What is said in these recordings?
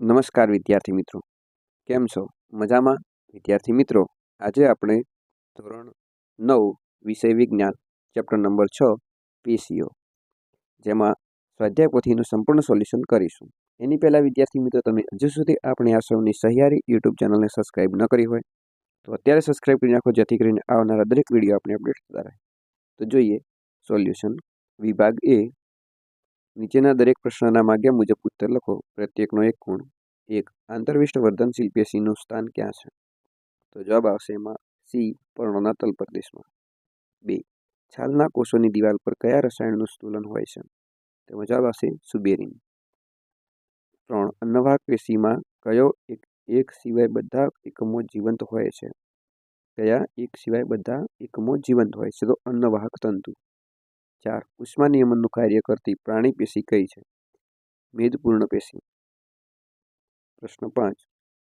નમસ્કાર વિદ્યાર્થી મિત્રો. કેમ છો? મજામાં? વિદ્યાર્થી મિત્રો, આજે આપણે ધોરણ નવ વિષય વિજ્ઞાન, ચેપ્ટર નંબર છ પીસીઓ જેમાં સ્વાધ્યાય પોથીનું સંપૂર્ણ સોલ્યુશન કરીશું. એની પહેલાં વિદ્યાર્થી મિત્રો, તમે હજુ સુધી આપણે આ સૌની સહિયારી યુટ્યુબ ચેનલને સબસ્ક્રાઈબ ન કરી હોય, તો અત્યારે સબસ્ક્રાઈબ કરી નાખો, જેથી કરીને આવનારા દરેક વીડિયો આપણે અપડેટ થતા રહે. તો જોઈએ, સોલ્યુશન વિભાગ એ નીચેના દરેક પ્રશ્નના માગ્યા મુજબ ઉત્તર લખો. પ્રત્યેકનો એક ગુણ એક. આંતરવિષ્ટ વર્ધનશીલ પેશીનું સ્થાન ક્યાં છે? તો જવાબ આવશે એમાં સી. પર્ણોના તલ પ્રદેશમાં. બે. છાલના કોષોની દિવાલ પર કયા રસાયણનું સ્તુલન હોય છે? તેમાં જવાબ આવશે સુબેરીન. ત્રણ. અન્નવાહક પેશીમાં કયો એક એક સિવાય બધા એકમો જીવંત હોય છે? કયા એક સિવાય બધા એકમો જીવંત હોય છે? તો અન્નવાહક તંતુ. ચાર ઉષ્મા નિયમનનું કાર્ય કરતી પ્રાણી પેશી કઈ છે? મેદપૂર્ણ પેશી. પ્રશ્ન પાંચ.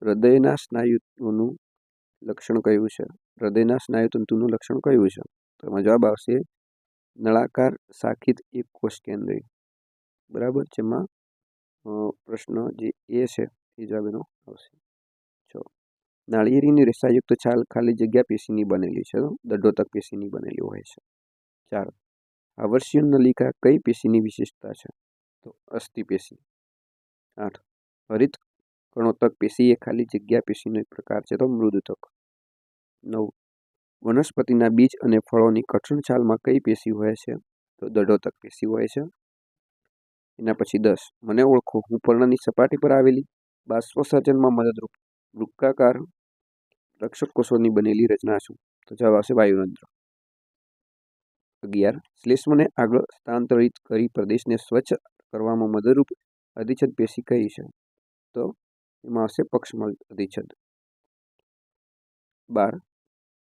હૃદયના સ્નાયુઓનું લક્ષણ કયું છે? હૃદયના સ્નાયુતંતુનું લક્ષણ કયું છે? તો જવાબ આવશે નળાકાર શાખિત એક કોષ કેન્દ્રી બરાબર? જેમાં પ્રશ્ન જે એ છે, એ જવાબ એનો આવશે. છ. નાળિયેરીની રેસાયુક્ત છાલ ખાલી જગ્યા પેશીની બનેલી છે. દડોતક પેશીની બનેલી હોય છે. ચાર. આવર્ષીય નલિકા કઈ પેશીની વિશેષતા છે? તો અસ્થિ પેશી. આઠ. હરિત કણોતક પેશી એ ખાલી જગ્યા પેશીનો એક પ્રકાર છે તો મૃદુતક નવ. વનસ્પતિના બીજ અને ફળોની કઠણ છાલમાં કઈ પેશી હોય છે? તો દડોતક પેશી હોય છે. એના પછી દસ. મને ઓળખો. હું પર્ણની સપાટી પર આવેલી બાષ્પસર્જનમાં મદદરૂપ વૃક્કાકાર રક્ષક કોષોની બનેલી રચના છું. તો જવાબ આવશે વાયુરંધ્ર. અગિયાર. શ્લેષ્મને આગળ સ્થાનાંતરિત કરી પ્રદેશને સ્વચ્છ કરવામાં મદદરૂપ અધિચ્છદ પેશી કઈ છે. તો એમાં આવશે પક્ષમલ અધિચ્છદ. બાર.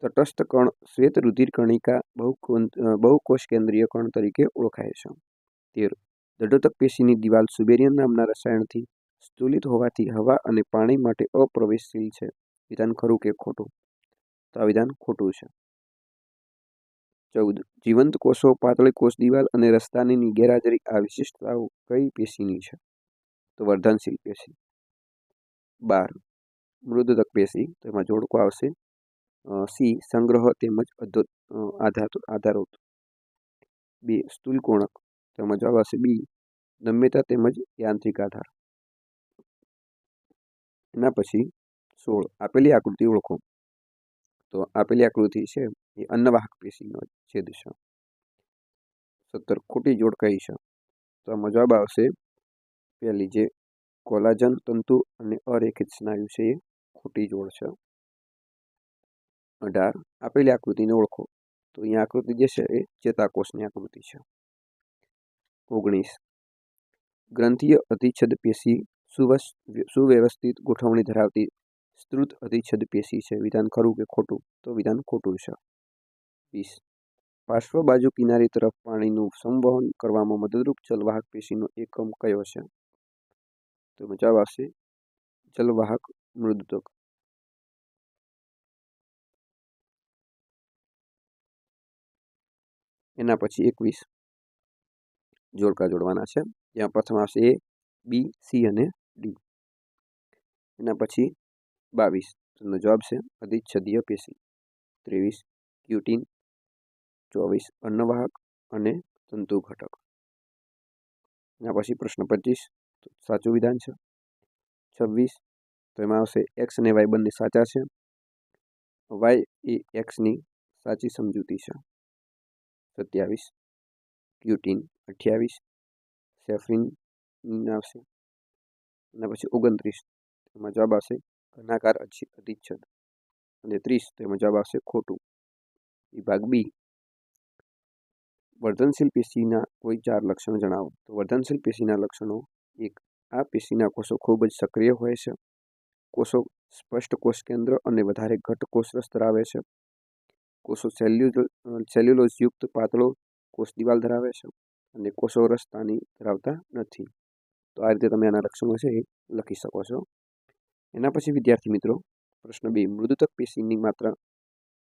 તટસ્થ કણ શ્વેત રુધિર કણિકા બહુ બહુકોષ કેન્દ્રીય કણ તરીકે ઓળખાય છે. તેર. દડોતક પેશીની દિવાલ સુબેરિયન નામના રસાયણથી સ્તુલિત હોવાથી હવા અને પાણી માટે અપ્રવેશશીલ છે. વિધાન ખરું કે ખોટું? તો આ વિધાન ખોટું છે. ચૌદ. જીવંત કોષો, પાતળી કોષ દિવાલ અને રસ્તાની ગેરહાજરી આ વિશિષ્ટતાઓ કઈ પેશીની છે? તો વર્ધનશીલ પેશી. બાર. મૃદુતક પેશી, તો એમાં જોડકો આવશે. સી, સંગ્રહ તેમજ આધાર બે, સ્થૂલ કોણક તેમાં જવાબ આવશે બી નમ્યતા તેમજ યાંત્રિક આધાર. એના પછી સોળ. આપેલી આકૃતિ ઓળખો. તો આપેલી આકૃતિ છે એ અન્નવાહક પેશીનો છેદ છે. સત્તર ખોટી જોડ કઈ છે. તો આમાં જવાબ આવશે પહેલી જે કોલાજન તંતુ અને અરેખિત સ્નાયુ છે એ ખોટી જોડ છે. અઢાર આપેલી આકૃતિને ઓળખો. તો અહીંયા આકૃતિ જે છે એ ચેતાકોષની આકૃતિ છે. ઓગણીસ ગ્રંથીય અતિચ્છદ પેશી સુવ્યવસ્થિત ગોઠવણી ધરાવતી સ્ત્રુત અધિચ્છદ પેશી છે. વિધાન ખરું કે ખોટું? તો વિધાન ખોટું છે. વીસ. પાર્શ્વ બાજુ કિનારી તરફ પાણીનું સંવહન કરવામાં મદદરૂપ જલવાહક પેશીનો એકમ કયો છે? તો જવાબ આવશે જલવાહક મૃદુતક. એના પછી એકવીસ. જોડકા જોડવાના છે. જ્યાં પ્રથમ આવશે એ, બી, સી અને ડી. એના પછી બાવીસ. તેનો જવાબ છે અધિચ્છદીય પેશી. ત્રેવીસ. ક્યુટીન. ચોવીસ. અન્નવાહક અને તંતુ ઘટક. એના પછી પ્રશ્ન પચીસ. સાચું વિધાન છે? છવ્વીસ. તો એમાં આવશે એક્સ અને વાય બંને સાચા છે. વાય એ એક્સની સાચી સમજૂતી છે. સત્યાવીસ. ક્યુટીન અઠ્યાવીસ. સેફરીન આવશે. અને પછી ઓગણત્રીસ. એમાં જવાબ આવશે ઘનાકાર અધિચ્છદ અને ત્રીસ તો એમાં જવાબ આવશે ખોટું. વિભાગ બી. વર્ધનશીલ પેશીના કોઈ ચાર લક્ષણો જણાવો. તો વર્ધનશીલ પેશીના લક્ષણો એક, આ પેશીના કોષો ખૂબ જ સક્રિય હોય છે. કોષો સ્પષ્ટ કોષ કેન્દ્ર અને વધારે ઘટ કોષરસ ધરાવે છે. કોષો સેલ્યુલો, સેલ્યુલોઝયુક્ત પાતળો કોષ દિવાલ ધરાવે છે અને કોષો રસ્તાની ધરાવતા નથી. તો આ રીતે તમે આના લક્ષણો છે લખી શકો છો. એના પછી વિદ્યાર્થી મિત્રો, પ્રશ્ન બે, મૃદુતક પેશીની માત્ર,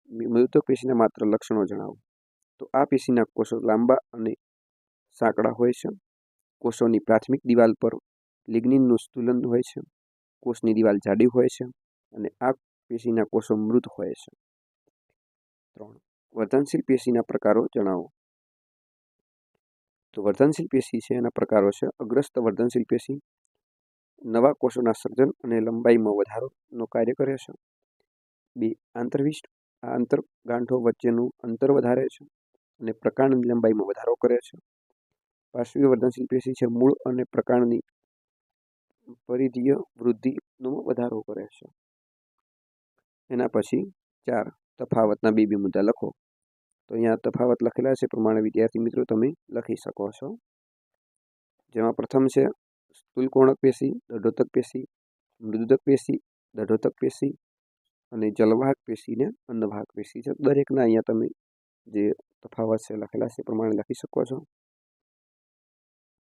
મૃદુતક પેશીના માત્ર લક્ષણો જણાવો. તો આ પેશીના કોષો લાંબા અને સાંકડા હોય છે. કોષોની પ્રાથમિક દિવાલ પર લિગ્નિનનું સ્તુલન હોય છે. કોષની દિવાલ જાડી હોય છે અને આ પેશીના કોષો મૃત હોય છે. ત્રણ, વર્ધનશીલ પેશીના પ્રકારો જણાવો. તો વર્ધનશીલ પેશી છે એના પ્રકારો છે અગ્રસ્ત વર્ધનશીલ પેશી નવા કોષોના સર્જન અને લંબાઈમાં વધારોનું કાર્ય કરે છે. બે આંતરવિષ્ટ, આ આંતરગાંઠો વચ્ચેનું અંતર વધારે છે અને પ્રકાંડની લંબાઈમાં વધારો કરે છે. પાર્શ્વીય વર્ધનશીલ પેશી છે મૂળ અને પ્રકાંડની પરિધીય વૃદ્ધિનો વધારો કરે છે. એના પછી ચાર, તફાવતના બે બે મુદ્દા લખો. તો અહીંયા તફાવત લખેલા છે. પ્રમાણે વિદ્યાર્થી મિત્રો, તમે લખી શકો છો. જેમાં પ્રથમ છે સ્થૂલકોણક પેશી, દઢોતક પેશી, મૃદુતક પેશી, દઢોતક પેશી અને જલવાહક પેશી ને પેશી છે. દરેકના અહીંયા તમે જે તફાવત છે લખેલા છે પ્રમાણે લખી શકો છો.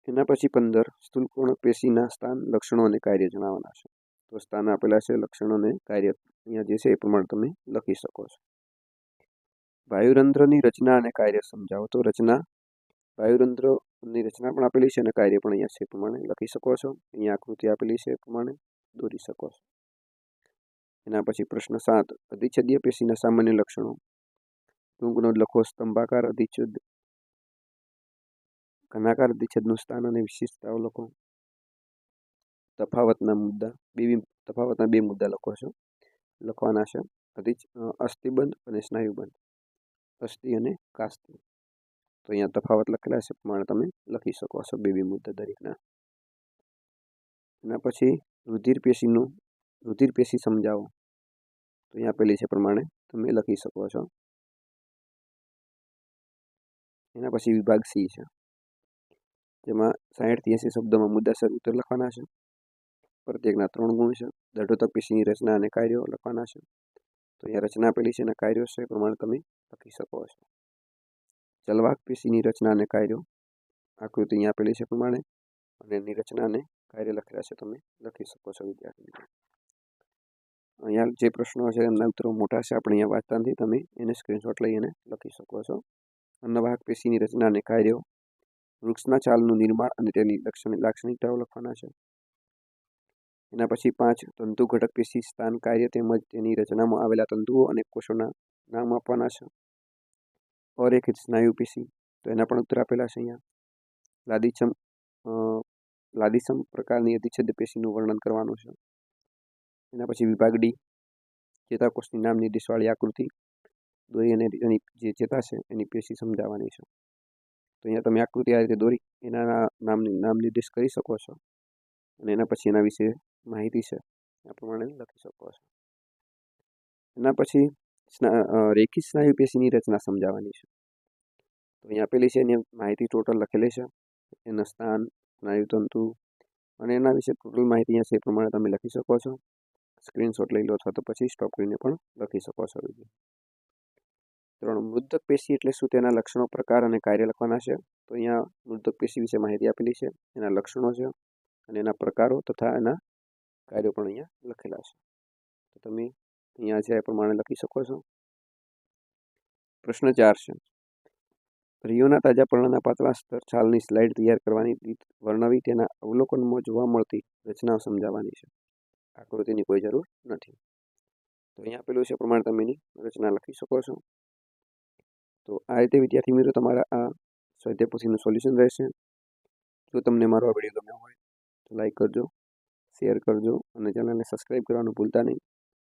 એના પછી પંદર, સ્થૂલકોણક પેશીના સ્થાન, લક્ષણો અને કાર્ય જણાવવાના છે. તો સ્થાન આપેલા છે, લક્ષણો અને કાર્ય અહીંયા જે છે એ પ્રમાણે તમે લખી શકો છો. વાયુરંધ્રની રચના અને કાર્ય સમજાવો. તો રચના વાયુરંધ્રની રચના પણ આપેલી છે અને કાર્ય પણ અહીંયા છે પ્રમાણે. લખી શકો છો. અહીંયા આકૃતિ આપેલી છે પ્રમાણે. દોરી શકો છો. એના પછી પ્રશ્ન સાત. અધિચ્છદીય પેશીના સામાન્ય લક્ષણો. ટૂંકનો લખો. સ્તંભાકાર અધિચ્છદ. ઘનાકાર અધિચ્છદનું સ્થાન અને વિશિષ્ટતાઓ લખો. તફાવતના મુદ્દા. બે તફાવતના બે મુદ્દા લખો છો. લખવાના છે. અધિ અસ્થિબંધ અને સ્નાયુબંધ. અસ્થિ અને કાસ્તિ. તો અહીંયા તફાવત લખેલા છે પ્રમાણે તમે લખી શકો છો બે બે મુદ્દા દરેકના. એના પછી રુધિર પેશીનું રુધિર પેશી સમજાવો. તો અહીંયા આપેલી છે પ્રમાણે તમે લખી શકો છો. એના પછી વિભાગ સી છે. જેમાં સાહીઠથી એંસી શબ્દોમાં મુદ્દાસર ઉત્તર લખવાના છે. પ્રત્યેકના ત્રણ ગુણ છે. દઢોતક પેશીની રચના અને કાર્યો લખવાના છે. તો અહીંયા રચના આપેલી છે અને કાર્યો છે એ પ્રમાણે તમે લખી શકો છો. જલવાહક પેશીની રચનાને કાર્યો આકૃતિ અહીં આપેલી છે પ્રમાણે અને એની રચનાને કાર્ય લખેલા છે તમે લખી શકો છો વિદ્યાર્થી અહીંયા જે પ્રશ્નો છે એમના ઉત્તરો મોટા છે આપણે અહીંયા વાંચતા નથી તમે એને સ્ક્રીનશોટ લઈ અને લખી શકો છો અન્નવાહક પેશીની રચનાને કાર્યો વૃક્ષના છાલનું નિર્માણ અને તેની લાક્ષણિકતાઓ લખવાના છે એના પછી પાંચ તંતુ ઘટક પેશી સ્થાન કાર્ય તેમજ તેની રચનામાં આવેલા તંતુઓ અને કોષોના નામ આપવાના છે અરેખિત સ્નાયુ પેશી તો એના પણ ઉત્તર આપેલા છે અહીંયા લાદીછમ લાદીસમ પ્રકારની અધિચ્છદ પેશીનું વર્ણન કરવાનું છે એના પછી વિભાગ ડી ચેતાકોષની નામ નિર્દેશવાળી આકૃતિ દોરી અને એની જે ચેતા છે એની પેશી સમજાવવાની છે તો અહીંયા તમે આકૃતિ આ રીતે દોરી એના નામની નામ નિર્દેશ કરી શકો છો અને એના પછી એના વિશે માહિતી છે આ પ્રમાણે લખી શકો છો એના પછી રેખિત સ્નાયુ પેશીની રચના સમજાવવાની છે. તો અહીંયા આપેલી છે, એની માહિતી ટોટલ લખેલી છે. એના સ્થાન સ્નાયુતંતુ અને એના વિશે ટોટલ માહિતી અહીંયા છે એ પ્રમાણે તમે લખી શકો છો. સ્ક્રીનશોટ લઈ લો અથવા તો પછી સ્ટોપ કરીને પણ લખી શકો છો. ત્રણ મૃદક પેશી એટલે શું? તેના લક્ષણો, પ્રકાર અને કાર્ય લખવાના છે. તો અહીંયા મૃદક પેશી વિશે માહિતી આપેલી છે, એના લક્ષણો છે અને એના પ્રકારો તથા એના કાર્યો પણ અહીંયા લખેલા છે. તો તમે અહીંયા છે એ પ્રમાણે લખી શકો છો. પ્રશ્ન ચાર છે. રિયોના તાજા પર્ણના પાતળા સ્તર છાલની સ્લાઇડ તૈયાર કરવાની રીત વર્ણવી તેના અવલોકનમાં જોવા મળતી રચનાઓ સમજાવવાની છે. આકૃતિની કોઈ જરૂર નથી. તો અહીંયા આપેલું છે પ્રમાણે તમે એની રચના લખી શકો છો. તો આ રીતે વિદ્યાર્થી મિત્રો તમારા આ સ્વાધ્યાય પછીનું સોલ્યુશન રહેશે. જો તમને મારો આ વીડિયો ગમ્યો હોય તો લાઈક કરજો, શેર કરજો અને ચેનલને સબસ્ક્રાઈબ કરવાનું ભૂલતા નહીં.